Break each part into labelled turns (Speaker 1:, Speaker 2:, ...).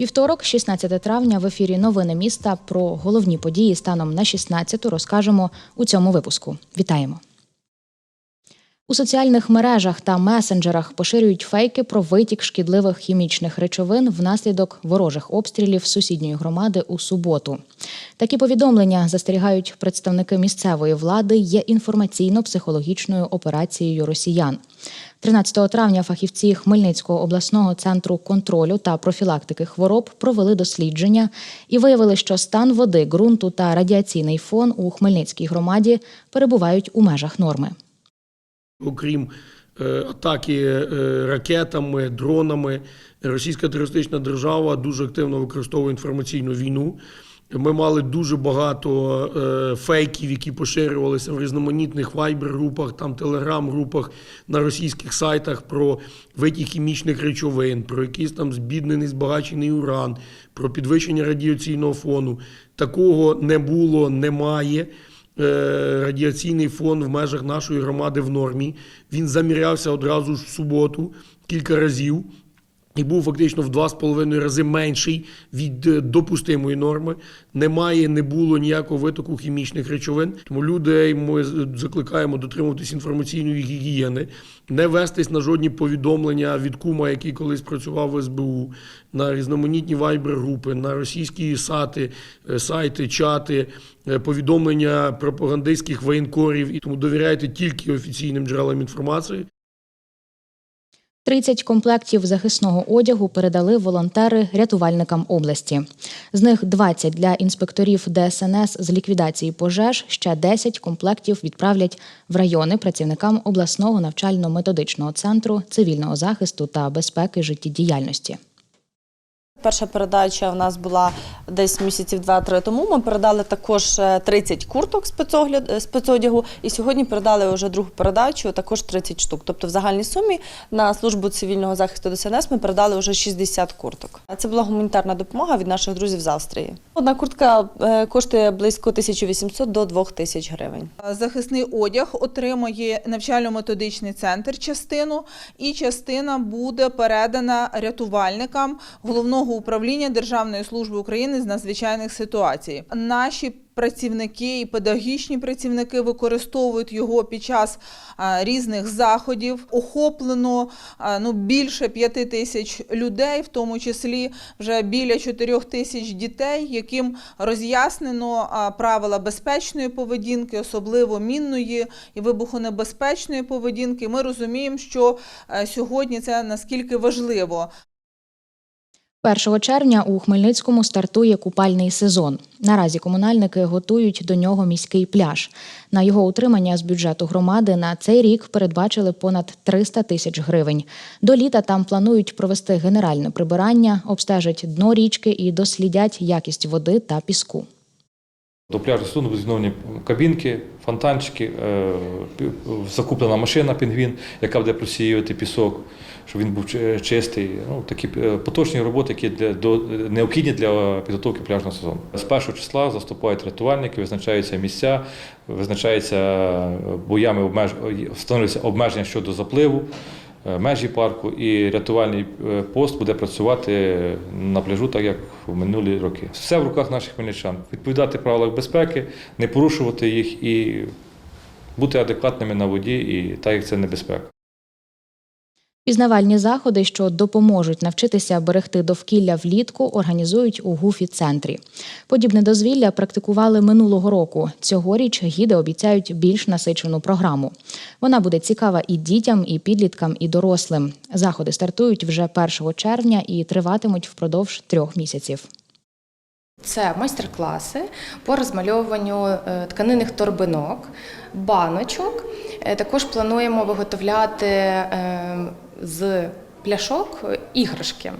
Speaker 1: Вівторок, 16 травня, в ефірі Новини міста про головні події станом на 16 розкажемо у цьому випуску. Вітаємо. У соціальних мережах та месенджерах поширюють фейки про витік шкідливих хімічних речовин внаслідок ворожих обстрілів сусідньої громади у суботу. Такі повідомлення застерігають представники місцевої влади є інформаційно-психологічною операцією росіян. 13 травня фахівці Хмельницького обласного центру контролю та профілактики хвороб провели дослідження і виявили, що стан води, ґрунту та радіаційний фон у Хмельницькій громаді перебувають у межах норми.
Speaker 2: Окрім е, атаки е, ракетами, дронами, російська терористична держава дуже активно використовує інформаційну війну. Ми мали дуже багато е, фейків, які поширювалися в різноманітних вайбер-групах, там телеграм-групах на російських сайтах про витік хімічних речовин, про якийсь там збіднений збагачений уран, про підвищення радіаційного фону. Такого не було, немає. Е, радіаційний фон в межах нашої громади в нормі. Він замірявся одразу ж в суботу кілька разів. І був фактично в два з половиною рази менший від е, допустимої норми. Немає, не було ніякого витоку хімічних речовин. Тому людей ми закликаємо дотримуватись інформаційної гігієни, не вестись на жодні повідомлення від кума, який колись працював в СБУ, на різноманітні вайбер-групи, на російські сати, е, сайти, чати, е, повідомлення пропагандистських воєнкорів. І тому довіряйте тільки офіційним джерелам інформації.
Speaker 1: 30 комплектів захисного одягу передали волонтери рятувальникам області. З них 20 для інспекторів ДСНС з ліквідації пожеж, ще 10 комплектів відправлять в райони працівникам обласного навчально-методичного центру цивільного захисту та безпеки життєдіяльності.
Speaker 3: Перша передача в нас була десь місяців 2-3 тому. Ми передали також е, 30 курток спецогляд, е, спецодягу, і сьогодні передали вже другу передачу, також 30 штук. Тобто, в загальній сумі на службу цивільного захисту ДСНС ми передали вже 60 курток. Це була гуманітарна допомога від наших друзів з Австрії. Одна куртка е, коштує близько 1800 до 2000 гривень.
Speaker 4: Захисний одяг отримує навчально-методичний центр частину, і частина буде передана рятувальникам головного управління Державної служби України з надзвичайних ситуацій. Наші працівники і педагогічні працівники використовують його під час різних заходів. Охоплено ну, більше п'яти тисяч людей, в тому числі вже біля чотирьох тисяч дітей, яким роз'яснено правила безпечної поведінки, особливо мінної і вибухонебезпечної поведінки. Ми розуміємо, що е, сьогодні це наскільки важливо.
Speaker 1: 1 червня у Хмельницькому стартує купальний сезон. Наразі комунальники готують до нього міський пляж. На його утримання з бюджету громади на цей рік передбачили понад 300 тисяч гривень. До літа там планують провести генеральне прибирання, обстежать дно річки і дослідять якість води та піску.
Speaker 5: До пляжу будуть зновні кабінки, фонтанчики, е, закуплена машина пінгвін, яка буде просіювати пісок, щоб він був чистий. Ну, такі е, поточні роботи, які для, необхідні для підготовки пляжного сезону. З першого числа заступають рятувальники, визначаються місця, визначаються е, боями обмеж... встановлюються обмеження щодо запливу. Е, Межі парку і рятувальний е, пост буде працювати на пляжу, так як в минулі роки. Все в руках наших хмельничан. Відповідати правилах безпеки, не порушувати їх і бути адекватними на воді, і так як це небезпека.
Speaker 1: Пізнавальні заходи, що допоможуть навчитися берегти довкілля влітку, організують у гуфі центрі. Подібне дозвілля практикували минулого року. Цьогоріч гіди обіцяють більш насичену програму. Вона буде цікава і дітям, і підліткам, і дорослим. Заходи стартують вже 1 червня і триватимуть впродовж трьох місяців.
Speaker 6: Це майстер-класи по розмальовуванню е, тканинних торбинок, баночок. Е, Також плануємо виготовляти е, з пляшок іграшки.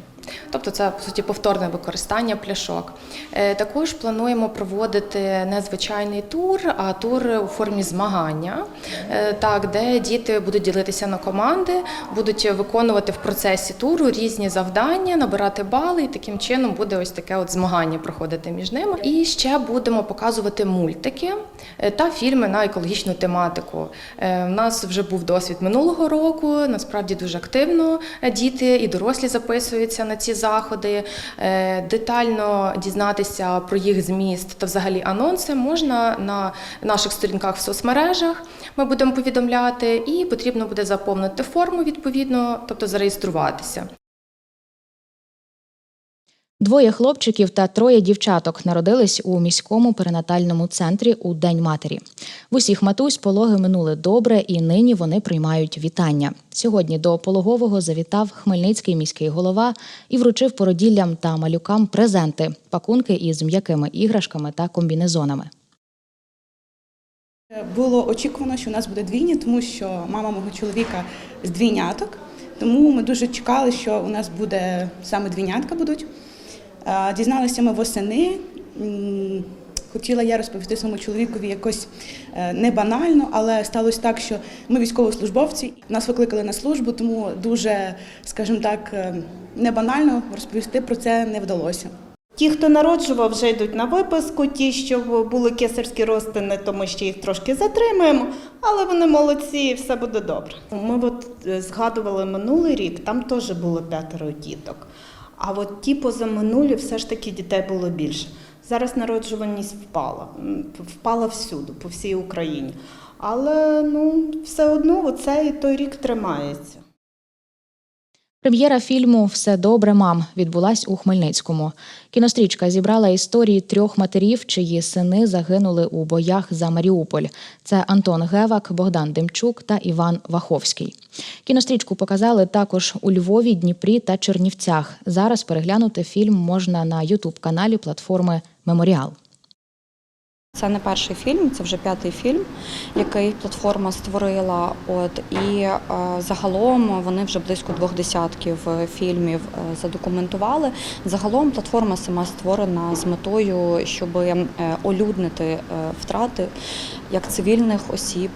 Speaker 6: Тобто це по суті повторне використання пляшок. Е, Також плануємо проводити не звичайний тур, а тур у формі змагання, е, так, де діти будуть ділитися на команди, будуть виконувати в процесі туру різні завдання, набирати бали, і таким чином буде ось таке от змагання проходити між ними. І ще будемо показувати мультики е, та фільми на екологічну тематику. У нас вже був досвід минулого року. Насправді дуже активно діти і дорослі записуються на ці заходи. Е, Детально дізнатися про їх зміст та взагалі анонси можна на наших сторінках в соцмережах. Ми будемо повідомляти, і потрібно буде заповнити форму відповідно, тобто зареєструватися.
Speaker 1: Двоє хлопчиків та троє дівчаток народились у міському перинатальному центрі у День матері. В усіх матусь пологи минули добре, і нині вони приймають вітання. Сьогодні до пологового завітав хмельницький міський голова і вручив породіллям та малюкам презенти пакунки із м'якими іграшками та комбінезонами.
Speaker 7: Було очікувано, що у нас буде двійня, тому що мама мого чоловіка з двійняток. Тому ми дуже чекали, що у нас буде саме двійнятка будуть. Дізналися ми восени. Хотіла я розповісти своєму чоловікові якось е, не банально, але сталося так, що ми військовослужбовці, нас викликали на службу, тому дуже, скажімо так, е, не банально розповісти про це не вдалося.
Speaker 8: Ті, хто народжував, вже йдуть на виписку. Ті, що були кесарські розтини, то ми ще їх трошки затримаємо, але вони молодці, і все буде добре. Ми от е, згадували минулий рік, там теж було п'ятеро діток. А от ті позаминулі все ж таки дітей було більше. Зараз народжуваність впала, впала всюди, по всій Україні. Але ну, все одно оцей той рік тримається.
Speaker 1: Прем'єра фільму Все добре, мам відбулась у Хмельницькому. Кінострічка зібрала історії трьох матерів, чиї сини загинули у боях за Маріуполь. Це Антон Гевак, Богдан Демчук та Іван Ваховський. Кінострічку показали також у Львові, Дніпрі та Чернівцях. Зараз переглянути фільм можна на Ютуб каналі платформи Меморіал.
Speaker 9: Це не перший фільм, це вже п'ятий фільм, який платформа створила. От і е, загалом вони вже близько двох десятків е, фільмів е, задокументували. Загалом платформа сама створена з метою, щоб е, олюднити втрати як цивільних осіб,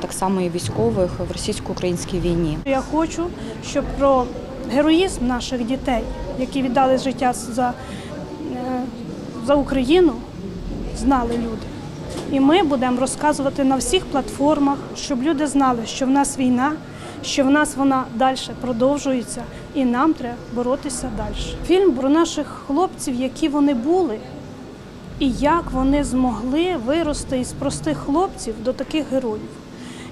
Speaker 9: так само і військових в російсько-українській війні.
Speaker 10: Я хочу, щоб про героїзм наших дітей, які віддали життя за, за Україну, знали люди. І ми будемо розказувати на всіх платформах, щоб люди знали, що в нас війна, що в нас вона далі продовжується, і нам треба боротися далі. Фільм про наших хлопців, які вони були, і як вони змогли вирости із простих хлопців до таких героїв,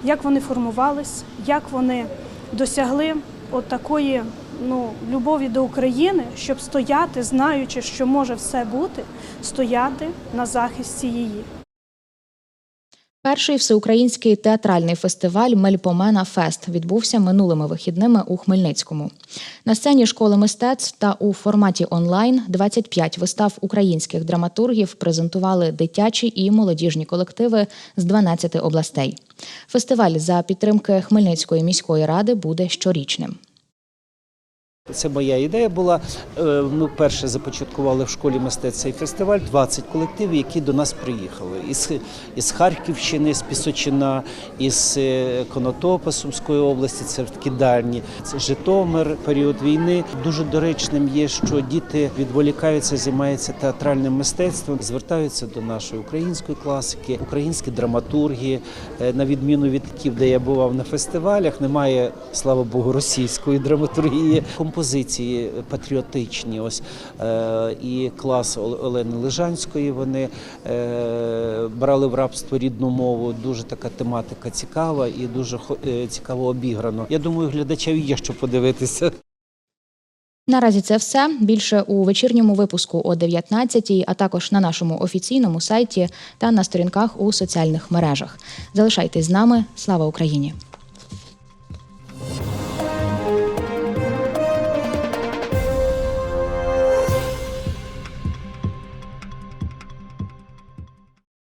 Speaker 10: як вони формувались, як вони досягли от такої ну, любові до України, щоб стояти, знаючи, що може все бути, стояти на захисті її.
Speaker 1: Перший всеукраїнський театральний фестиваль Мельпомена Фест відбувся минулими вихідними у Хмельницькому. На сцені школи мистецтв та у форматі онлайн 25 вистав українських драматургів презентували дитячі і молодіжні колективи з 12 областей. Фестиваль за підтримки Хмельницької міської ради буде щорічним.
Speaker 11: Це моя ідея була. Е, Ми перше започаткували в школі мистецтв цей фестиваль. 20 колективів, які до нас приїхали із, із Харківщини, з Пісочина, із е, Конотопа Сумської області. Це такі дальні. Це Житомир, період війни. Дуже доречним є, що діти відволікаються, займаються театральним мистецтвом, звертаються до нашої української класики, українські драматурги. Е, На відміну від таких, де я бував на фестивалях, немає, слава Богу, російської драматургії композиції патріотичні. Ось е, і клас Олени Лежанської. Вони е, брали в рабство рідну мову. Дуже така тематика цікава і дуже е, цікаво обіграно. Я думаю, глядачеві є що подивитися.
Speaker 1: Наразі це все. Більше у вечірньому випуску о 19-й, а також на нашому офіційному сайті та на сторінках у соціальних мережах. Залишайтесь з нами. Слава Україні!